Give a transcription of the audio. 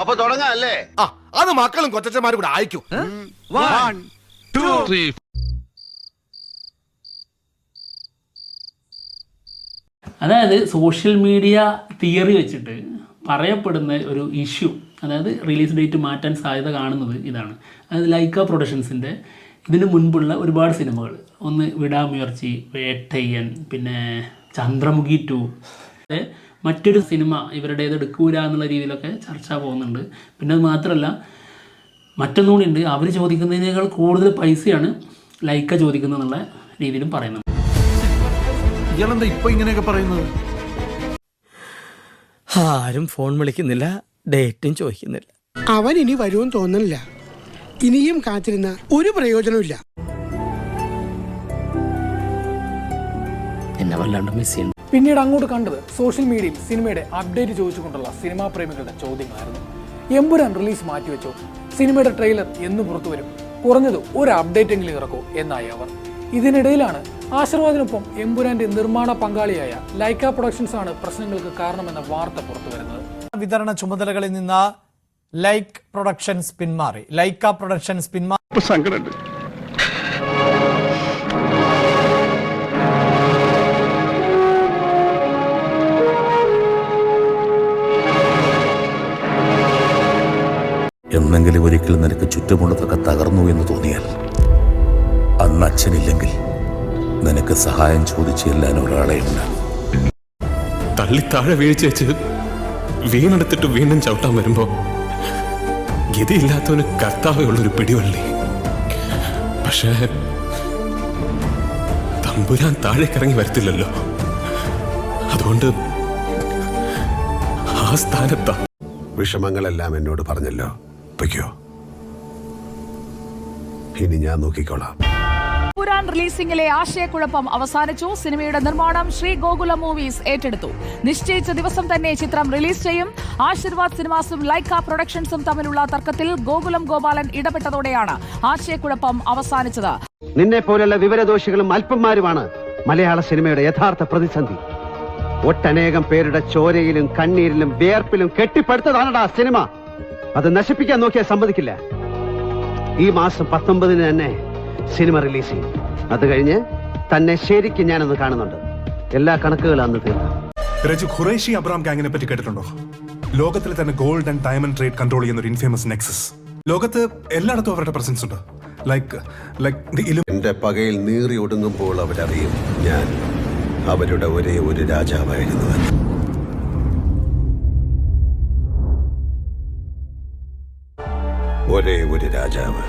അപ്പൊ തുടങ്ങാല്ലേ? ആ അത് മക്കളും കൊച്ചന്മാരും കൂടെ അയക്കും. വൺ ടു അതായത് സോഷ്യൽ മീഡിയ തിയറി വെച്ചിട്ട് പറയപ്പെടുന്ന ഒരു ഇഷ്യൂ അതായത് റിലീസ് ഡേറ്റ് മാറ്റാൻ സാധ്യത കാണുന്നത് ഇതാണ്. അതായത് ലൈക്ക പ്രൊഡക്ഷൻസിന്റെ ഇതിന് മുൻപുള്ള ഒരുപാട് സിനിമകൾ. ഒന്ന് വിടാമുയർച്ചി വേട്ടയ്യൻ പിന്നെ ചന്ദ്രമുഖി ടു മറ്റൊരു സിനിമ ഇവരുടേത് എടുക്കൂല എന്നുള്ള രീതിയിലൊക്കെ ചർച്ച പോകുന്നുണ്ട്. പിന്നെ അത് മാത്രമല്ല മറ്റൊന്നുകൂടി ഉണ്ട്. അവർ ചോദിക്കുന്നതിനേക്കാൾ കൂടുതൽ പൈസയാണ് ലൈക്ക ചോദിക്കുന്നത് എന്നുള്ള രീതിയിലും പറയുന്നുണ്ട്. ഇയാളെന്താ ഇപ്പൊ ഇങ്ങനെയൊക്കെ പറയുന്നത്? ആരും ഫോൺ വിളിക്കുന്നില്ല ഡേറ്റും ചോദിക്കുന്നില്ല. അവൻ ഇനി വരുമെന്ന് തോന്നുന്നില്ല. ഇനിയും കാത്തിരുന്ന ഒരു പ്രയോജനമില്ല എന്നെ വല്ലാണ്ട് മിസ് ചെയ്യുന്നു. പിന്നീട് അങ്ങോട്ട് കണ്ടത് സോഷ്യൽ മീഡിയയിൽ സിനിമയുടെ അപ്ഡേറ്റ് ചോദിച്ചുകൊണ്ടുള്ള സിനിമാ പ്രേമികളുടെ ചോദ്യങ്ങളായിരുന്നു. എമ്പുരാൻ റിലീസ് മാറ്റിവെച്ചോ? സിനിമയുടെ ട്രെയിലർ എന്ന് പുറത്തു വരും. കുറഞ്ഞത് ഒരു അപ്ഡേറ്റ് എങ്കിലും ഇറക്കൂ എന്നായി അവർ. ഇതിനിടയിലാണ് ആശീർവാദിനൊപ്പം എമ്പുരാന്റെ നിർമ്മാണ പങ്കാളിയായ ലൈക്ക പ്രൊഡക്ഷൻസ് ആണ് പ്രശ്നങ്ങൾക്ക് കാരണമെന്ന വാർത്ത പുറത്തു വരുന്നത്. വിതരണ ചുമതലകളിൽ നിന്ന് ലൈക്ക് പ്രൊഡക്ഷൻസ് പിന്മാറി. ലൈക്ക പ്രൊഡക്ഷൻസ് പിന്മാറി. എന്നെങ്കിലും ഒരിക്കൽ നിനക്ക് ചുറ്റുമുള്ളതൊക്കെ തകർന്നു എന്ന് തോന്നിയാൽ അന്ന് അച്ഛനില്ലെങ്കിൽ നിനക്ക് സഹായം ചോദിച്ചു ചെല്ലാൻ ഒരാളെ ഉണ്ടാകും തള്ളി താഴെ വീഴ്ച വെച്ച് വീണെടുത്തിട്ട് വീണ്ടും ചവിട്ടാൻ വരുമ്പോ ഗതിയില്ലാത്തവന് കർത്താവേ ഉള്ളൊരു പിടിവള്ളി. പക്ഷേ തമ്പുരാൻ താഴെ താഴേക്കിറങ്ങി വരത്തില്ലല്ലോ. അതുകൊണ്ട് ആ സ്ഥാനത്താ. വിഷമങ്ങളെല്ലാം എന്നോട് പറഞ്ഞല്ലോ. പൊയ്ക്കോ ഇനി ഞാൻ നോക്കിക്കോളാം. പുരാൻ റിലീസിംഗിലെ ആശയക്കുഴപ്പം അവസാനിച്ചു. സിനിമയുടെ നിർമ്മാണം ശ്രീ ഗോകുല മൂവീസ് ഏറ്റെടുത്തു. നിശ്ചയിച്ച ദിവസം തന്നെ ചിത്രം റിലീസ് ചെയ്യും. ആശീർവാദ് സിനിമാസും ലൈക്ക പ്രൊഡക്ഷൻസും തമ്മിലുള്ള തർക്കത്തിൽ ഗോകുലം ഗോപാലൻ ഇടപെട്ടതോടെയാണ് ആശയക്കുഴപ്പം അവസാനിച്ചത്. നിന്നെ പോലുള്ള വിവരദോഷികളും അല്പന്മാരുമാണ് മലയാള സിനിമയുടെ യഥാർത്ഥ പ്രതിസന്ധി. ഒട്ടനേകം പേരുടെ ചോരയിലും കണ്ണീരിലും വിയർപ്പിലും കെട്ടിപ്പടുത്തതാണടാ സിനിമ. അത് നശിപ്പിക്കാൻ നോക്കിയാൽ സമ്മതിക്കില്ല. ഈ മാസം പത്തൊമ്പതിന് തന്നെ സിനിമ റിലീസ് ചെയ്യും. അത് കഴിഞ്ഞ് തന്നെ ശരിക്കും ഞാനൊന്ന് കാണുന്നുണ്ട്. എല്ലാ കണക്കുകളും അന്ന് തീർന്നു രജു ഖുറേഷി അബ്രാം ഗാങ്ങിനെ പറ്റി കേട്ടിട്ടുണ്ടോ? ലോകത്തിൽ തന്നെ gold and diamond trade control ചെയ്യുന്ന ഒരു ഇൻഫേമസ് നെക്സസ് ലോകത്ത് എല്ലായിടത്തും അവരുടെ പ്രസൻസ് ഉണ്ട്. ലൈക്ക് ലൈക്ക് എന്റെ പകയിൽ നീറി ഒടുങ്ങുമ്പോൾ അവരറിയും ഞാൻ അവരുടെ ഒരേ ഒരു രാജാവായിരുന്നുവെന്ന് ഒരേ ഒരു രാജാവ്.